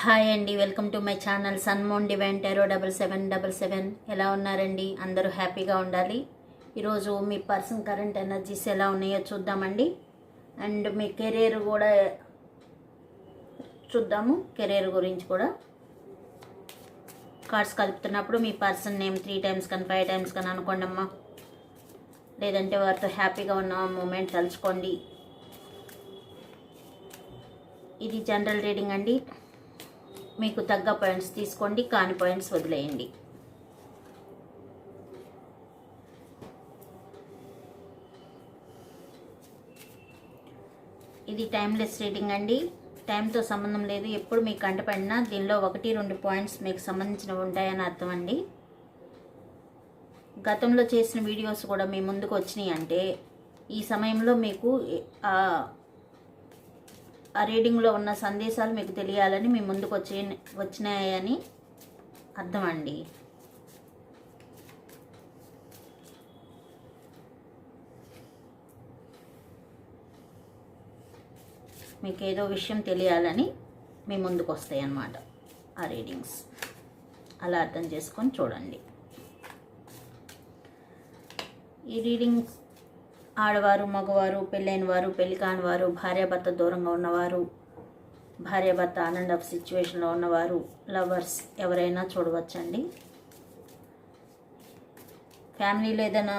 Hi అండి welcome to my channel సన్మోన్ divine tarot double seven double seven. ఎలా ఉన్నారండి? అందరూ హ్యాపీగా ఉండాలి. ఈరోజు మీ పర్సన్ కరెంట్ ఎనర్జీస్ ఎలా ఉన్నాయో చూద్దామండి. అండ్ మీ కెరీర్ కూడా చూద్దాము కెరీర్ గురించి కూడా. కార్డ్స్ కలుపుతున్నప్పుడు మీ పర్సన్ నేమ్ త్రీ టైమ్స్ కానీ ఫైవ్ టైమ్స్ కానీ అనుకోండి అమ్మా లేదంటే వారితో హ్యాపీగా ఉన్న మూమెంట్ తలుచుకోండి. ఇది జనరల్ రీడింగ్ అండి. మీకు తగ్గ పాయింట్స్ తీసుకోండి కాని పాయింట్స్ వదిలేయండి. ఇది టైమ్లెస్ రీడింగ్ అండి. టైంతో సంబంధం లేదు ఎప్పుడు మీకు కంటపడినా దీనిలో ఒకటి రెండు పాయింట్స్ మీకు సంబంధించినవి ఉంటాయని అర్థం అండి. గతంలో చేసిన వీడియోస్ కూడా మీ ముందుకు వచ్చినాయి అంటే ఈ సమయంలో మీకు ఆ రీడింగ్లో ఉన్న సందేశాలు మీకు తెలియాలని మీ ముందుకు వచ్చే వచ్చినాయని అర్థం అండి మీకు ఏదో విషయం తెలియాలని మీ ముందుకు వస్తాయి అన్నమాట ఆ రీడింగ్స్. అలా అర్థం చేసుకొని చూడండి. ఈ రీడింగ్స్ ఆడవారు మగవారు పెళ్ళైన వారు పెళ్ళి కాని వారు భార్యాభర్త దూరంగా ఉన్నవారు భార్యాభర్త ఆనండ్ ఆఫ్ సిచ్యువేషన్లో ఉన్నవారు లవర్స్ ఎవరైనా చూడవచ్చండి. ఫ్యామిలీలో ఏదైనా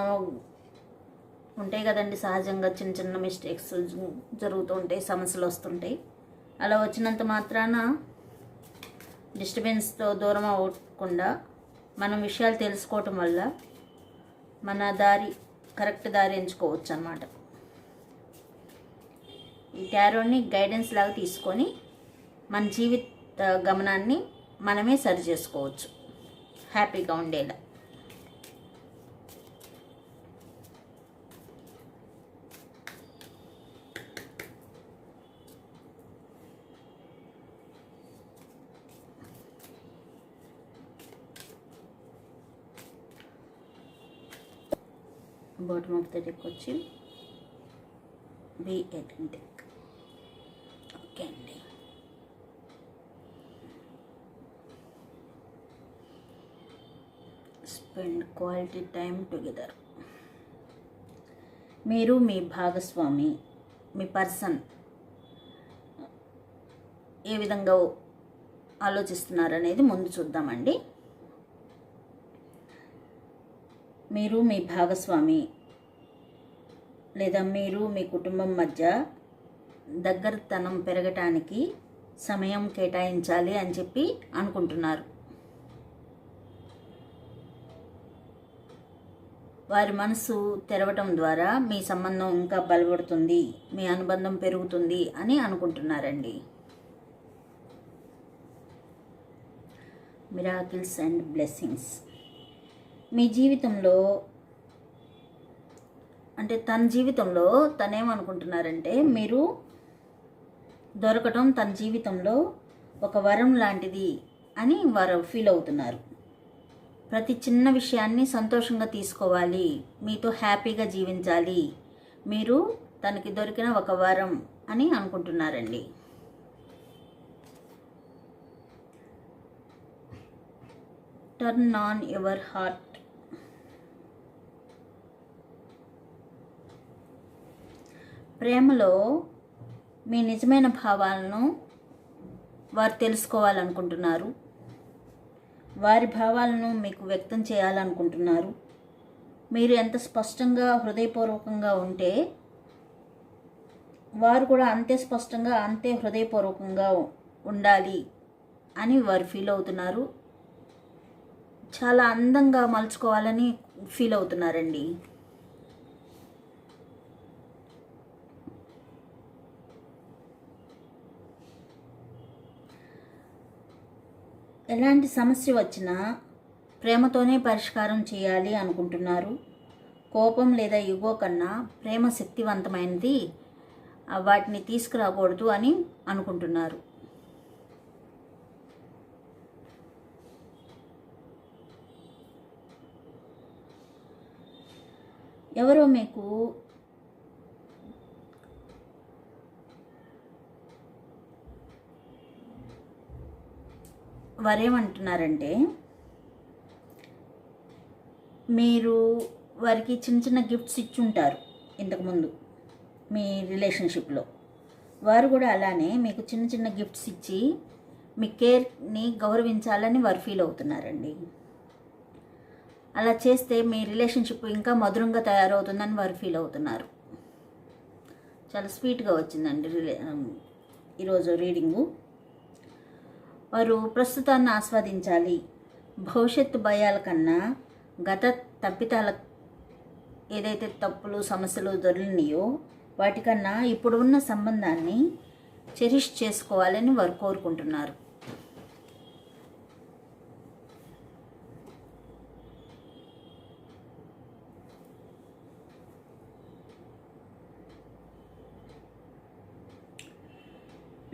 ఉంటాయి కదండి సహజంగా చిన్న చిన్న మిస్టేక్స్ జరుగుతూ ఉంటాయి సమస్యలు వస్తుంటాయి. అలా వచ్చినంత మాత్రాన డిస్టర్బెన్స్తో దూరం అవ్వకుండా మనం విషయాలు తెలుసుకోవటం వల్ల మన దారి కరెక్ట్ దారి ఎంచుకోవచ్చు అనమాట ఈ టారోని గైడెన్స్ లాగా తీసుకొని మన జీవిత గమనాన్ని మనమే సరి చేసుకోవచ్చు. హ్యాపీగా ఉండేలా. బాటమ్ ఆఫ్ ద డెక్ వచ్చి బి ఎయిటీన్ ఓకే అండి. Spend quality time together. మీరు మీ భాగస్వామి మీ పర్సన్ ఏ విధంగా ఆలోచిస్తున్నారనేది ముందు చూద్దామండి. మీరు మీ భాగస్వామి లేదా మీరు మీ కుటుంబం మధ్య దగ్గరతనం పెరగటానికి సమయం కేటాయించాలి అని చెప్పి అనుకుంటున్నారు. వారి మనసు తెరవటం ద్వారా మీ సంబంధం ఇంకా బలపడుతుంది మీ అనుబంధం పెరుగుతుంది అని అనుకుంటున్నారండి. మిరాకిల్స్ అండ్ బ్లెస్సింగ్స్ మీ జీవితంలో అంటే తన జీవితంలో తనేమనుకుంటున్నారంటే మీరు దొరకటం తన జీవితంలో ఒక వరం లాంటిది అని వారు ఫీల్ అవుతున్నారు. ప్రతి చిన్న విషయాన్ని సంతోషంగా తీసుకోవాలి మీతో హ్యాపీగా జీవించాలి మీరు తనకి దొరికిన ఒక వరం అని అనుకుంటున్నారండి. టర్న్ ఆన్ యువర్ హార్ట్ ప్రేమలో మీ నిజమైన భావాలను వారు తెలుసుకోవాలనుకుంటున్నారు. వారి భావాలను మీకు వ్యక్తం చేయాలనుకుంటున్నారు. మీరు ఎంత స్పష్టంగా హృదయపూర్వకంగా ఉంటే వారు కూడా అంతే స్పష్టంగా అంతే హృదయపూర్వకంగా ఉండాలి అని వారు ఫీల్ అవుతున్నారు. చాలా అందంగా మలుచుకోవాలని ఫీల్ అవుతున్నారండి. ఎలాంటి సమస్య వచ్చినా ప్రేమతోనే పరిష్కారం చేయాలి అనుకుంటున్నారు. కోపం లేదా యుగో కన్నా ప్రేమ శక్తివంతమైనది వాటిని తీసుకురాకూడదు అని అనుకుంటున్నారు. ఎవరో మీకు వారేమంటున్నారంటే మీరు వారికి చిన్న చిన్న గిఫ్ట్స్ ఇచ్చి ఉంటారు ఇంతకుముందు మీ రిలేషన్షిప్లో. వారు కూడా అలానే మీకు చిన్న చిన్న గిఫ్ట్స్ ఇచ్చి మీ కేర్ని గౌరవించాలని వారు ఫీల్ అవుతున్నారండి. అలా చేస్తే మీ రిలేషన్షిప్ ఇంకా మధురంగా తయారవుతుందని వారు ఫీల్ అవుతున్నారు. చాలా స్వీట్గా వచ్చిందండి రిలే ఈరోజు రీడింగు. వారు ప్రస్తుతాన్ని ఆస్వాదించాలి. భవిష్యత్తు భయాల కన్నా గత తప్పితాల ఏదైతే తప్పులు సమస్యలు దొరికినాయో వాటికన్నా ఇప్పుడు ఉన్న సంబంధాన్ని చెరిష్ చేసుకోవాలని వారు కోరుకుంటున్నారు.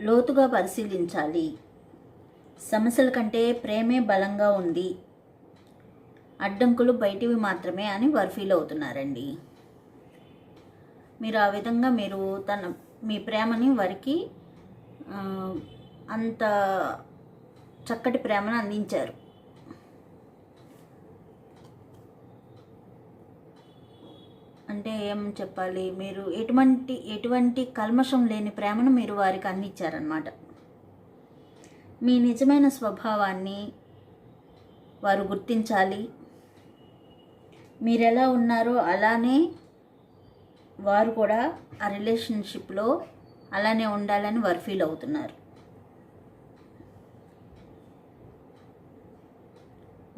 లోతుగా పరిశీలించాలి. సమస్యల కంటే ప్రేమే బలంగా ఉంది. అడ్డంకులు బయటివి మాత్రమే అని వారు ఫీల్ అవుతున్నారండి. మీరు ఆ విధంగా మీరు తన మీ ప్రేమని వారికి అంత చక్కటి ప్రేమను అందించారు. అంటే ఏం చెప్పాలి? మీరు ఎటువంటి ఎటువంటి కల్మషం లేని ప్రేమను మీరు వారికి అందించారనమాట మీ నిజమైన స్వభావాన్ని వారు గుర్తించాలి. మీరు ఎలా ఉన్నారో అలానే వారు కూడా ఆ రిలేషన్షిప్లో అలానే ఉండాలని వారు ఫీల్ అవుతున్నారు.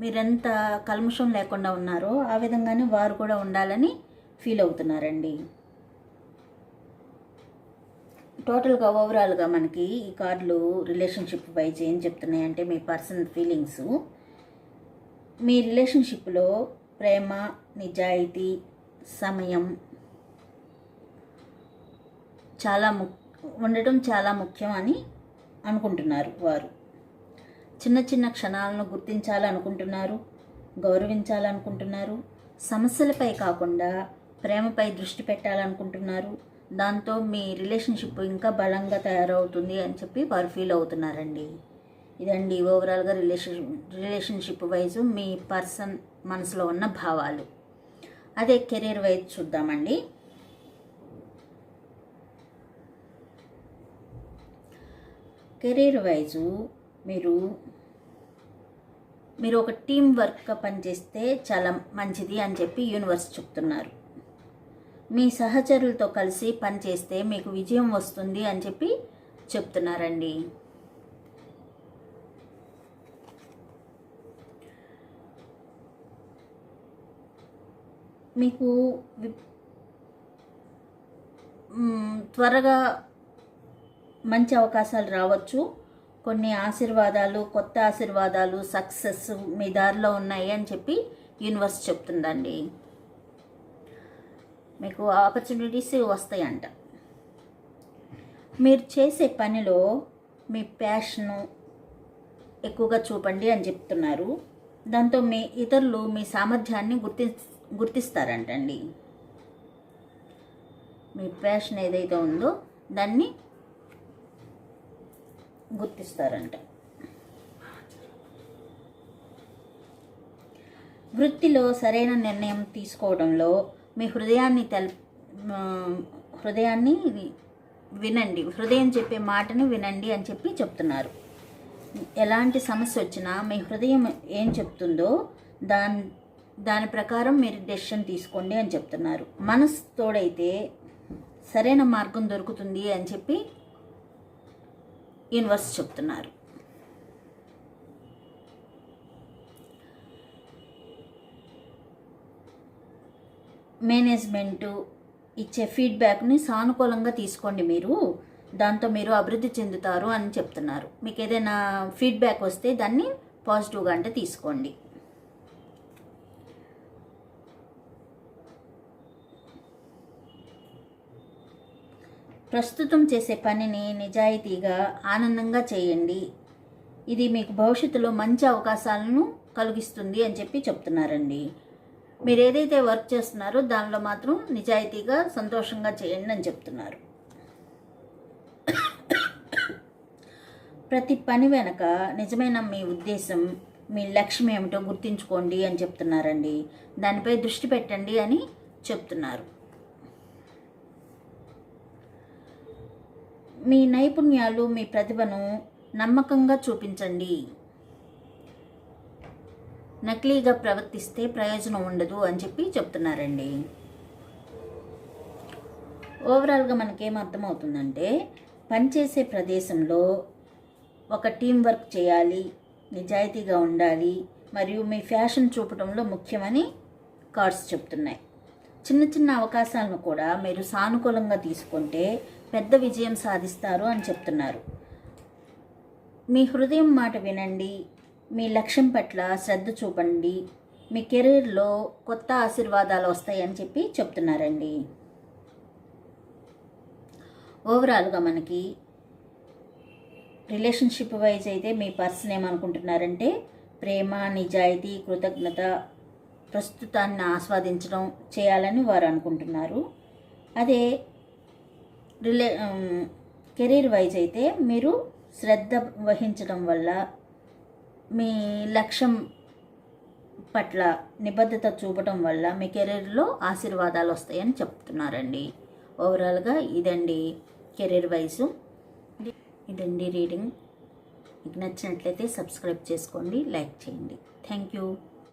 మీరెంత కల్మషం లేకుండా ఉన్నారో ఆ విధంగానే వారు కూడా ఉండాలని ఫీల్ అవుతున్నారండి. టోటల్గా ఓవరాల్గా మనకి ఈ కార్డులు రిలేషన్షిప్ వైజ్ ఏం చెప్తున్నాయంటే మీ పర్సనల్ ఫీలింగ్స్. మీ రిలేషన్షిప్లో ప్రేమ నిజాయితీ సమయం చాలా ము ఉండటం చాలా ముఖ్యం అని అనుకుంటున్నారు వారు. చిన్న చిన్న క్షణాలను గుర్తించాలనుకుంటున్నారు గౌరవించాలనుకుంటున్నారు సమస్యలపై కాకుండా ప్రేమపై దృష్టి పెట్టాలనుకుంటున్నారు దాంతో మీ రిలేషన్షిప్ ఇంకా బలంగా తయారవుతుంది అని చెప్పి వారు ఫీల్ అవుతున్నారండి. ఇదండి ఓవరాల్గా రిలేషన్ రిలేషన్షిప్ వైజ్ మీ పర్సన్ మనసులో ఉన్న భావాలు. అదే కెరీర్ వైజ్ చూద్దామండి. కెరీర్ వైజు మీరు మీరు ఒక టీం వర్క్గా పనిచేస్తే చాలా మంచిది అని చెప్పి యూనివర్స్ చెప్తున్నారు. మీ సహచరులతో కలిసి పనిచేస్తే మీకు విజయం వస్తుంది అని చెప్పి చెప్తున్నారండి. మీకు త్వరగా మంచి అవకాశాలు రావచ్చు. కొన్ని ఆశీర్వాదాలు కొత్త ఆశీర్వాదాలు సక్సెస్ మీ దారిలో ఉన్నాయి అని చెప్పి యూనివర్స్ చెప్తుందండి. మీకు ఆపర్చునిటీస్ వస్తాయంట. మీరు చేసే పనిలో మీ ప్యాషను ఎక్కువగా చూపండి అని చెప్తున్నారు. దాంతో మీ ఇతరులు మీ సామర్థ్యాన్ని గుర్తి గుర్తిస్తారంటండి. మీ ప్యాషన్ ఏదైతే ఉందో దాన్ని గుర్తిస్తారంట. వృత్తిలో సరైన నిర్ణయం తీసుకోవడంలో మీ హృదయాన్ని తెల్ హృదయాన్ని వినండి. హృదయం చెప్పే మాటని వినండి అని చెప్పి చెప్తున్నారు. ఎలాంటి సమస్య వచ్చినా మీ హృదయం ఏం చెప్తుందో దాని దాని ప్రకారం మీరు డెసిషన్ తీసుకోండి అని చెప్తున్నారు. మనసు తోడైతే సరైన మార్గం దొరుకుతుంది అని చెప్పి యూనివర్స్ చెప్తున్నారు. మేనేజ్మెంటు ఇచ్చే ఫీడ్బ్యాక్ని సానుకూలంగా తీసుకోండి మీరు. దాంతో మీరు అభివృద్ధి చెందుతారు అని చెప్తున్నారు. మీకు ఏదైనా ఫీడ్బ్యాక్ వస్తే దాన్ని పాజిటివ్గా అంటే తీసుకోండి. ప్రస్తుతం చేసే పనిని నిజాయితీగా ఆనందంగా చేయండి. ఇది మీకు భవిష్యత్తులో మంచి అవకాశాలను కలిగిస్తుంది అని చెప్పి చెప్తున్నారండి. మీరు ఏదైతే వర్క్ చేస్తున్నారో దానిలో మాత్రం నిజాయితీగా సంతోషంగా చేయండి అని చెప్తున్నారు. ప్రతి పని వెనక నిజమైన మీ ఉద్దేశం మీ లక్ష్యం ఏమిటో గుర్తించుకోండి అని చెప్తున్నారండి. దానిపై దృష్టి పెట్టండి అని చెప్తున్నారు. మీ నైపుణ్యాలు మీ ప్రతిభను నమ్మకంగా చూపించండి. నకిలీగా ప్రవర్తిస్తే ప్రయోజనం ఉండదు అని చెప్పి చెప్తున్నారండి. ఓవరాల్గా మనకేం అర్థమవుతుందంటే పనిచేసే ప్రదేశంలో ఒక టీం వర్క్ చేయాలి నిజాయితీగా ఉండాలి మరియు మీ ఫ్యాషన్ చూపడంలో ముఖ్యమని కార్డ్స్ చెప్తున్నాయి. చిన్న చిన్న అవకాశాలను కూడా మీరు సానుకూలంగా తీసుకుంటే పెద్ద విజయం సాధిస్తారు అని చెప్తున్నారు. మీ హృదయం మాట వినండి మీ లక్ష్యం పట్ల శ్రద్ధ చూపండి. మీ కెరీర్లో కొత్త ఆశీర్వాదాలు వస్తాయని చెప్పి చెప్తున్నారండి. ఓవరాల్గా మనకి రిలేషన్షిప్ వైజ్ అయితే మీ పర్సన్ ఏమనుకుంటున్నారంటే ప్రేమ నిజాయితీ కృతజ్ఞత ప్రస్తుతాన్ని ఆస్వాదించడం చేయాలని వారు అనుకుంటున్నారు. అదే రిలే కెరీర్ వైజ్ అయితే మీరు శ్రద్ధ వహించడం వల్ల మీ లక్ష్యం పట్ల నిబద్ధత చూపటం వల్ల మీ కెరీర్లో ఆశీర్వాదాలు వస్తాయని చెప్తున్నారండి. ఓవరాల్గా ఇదండి కెరీర్ వైజు. ఇదండి రీడింగ్. మీకు నచ్చినట్లయితే సబ్స్క్రైబ్ చేసుకోండి లైక్ చేయండి. Thank you